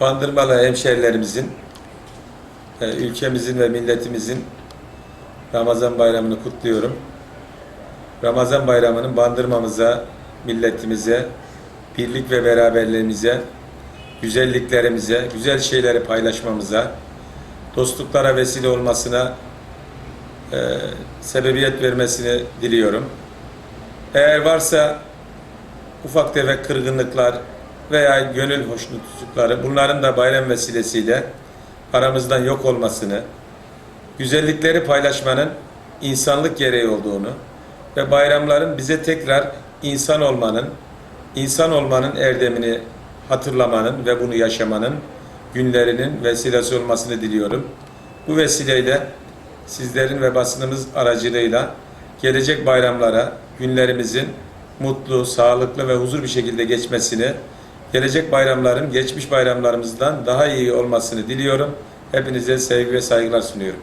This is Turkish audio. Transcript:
Bandırmalı hemşerilerimizin, e, ülkemizin ve milletimizin Ramazan bayramını kutluyorum. Ramazan bayramının bandırmamıza, milletimize, birlik ve beraberliğimize, güzelliklerimize, güzel şeyleri paylaşmamıza, dostluklara vesile olmasına e, sebebiyet vermesini diliyorum. Eğer varsa ufak tefek kırgınlıklar veya gönül hoşnutsuzlukları bunların da bayram vesilesiyle aramızdan yok olmasını, güzellikleri paylaşmanın insanlık gereği olduğunu ve bayramların bize tekrar insan olmanın, insan olmanın erdemini hatırlamanın ve bunu yaşamanın günlerinin vesilesi olmasını diliyorum. Bu vesileyle sizlerin ve basınımız aracılığıyla gelecek bayramlara günlerimizin mutlu, sağlıklı ve huzur bir şekilde geçmesini, gelecek bayramların geçmiş bayramlarımızdan daha iyi olmasını diliyorum. Hepinize sevgi ve saygılar sunuyorum.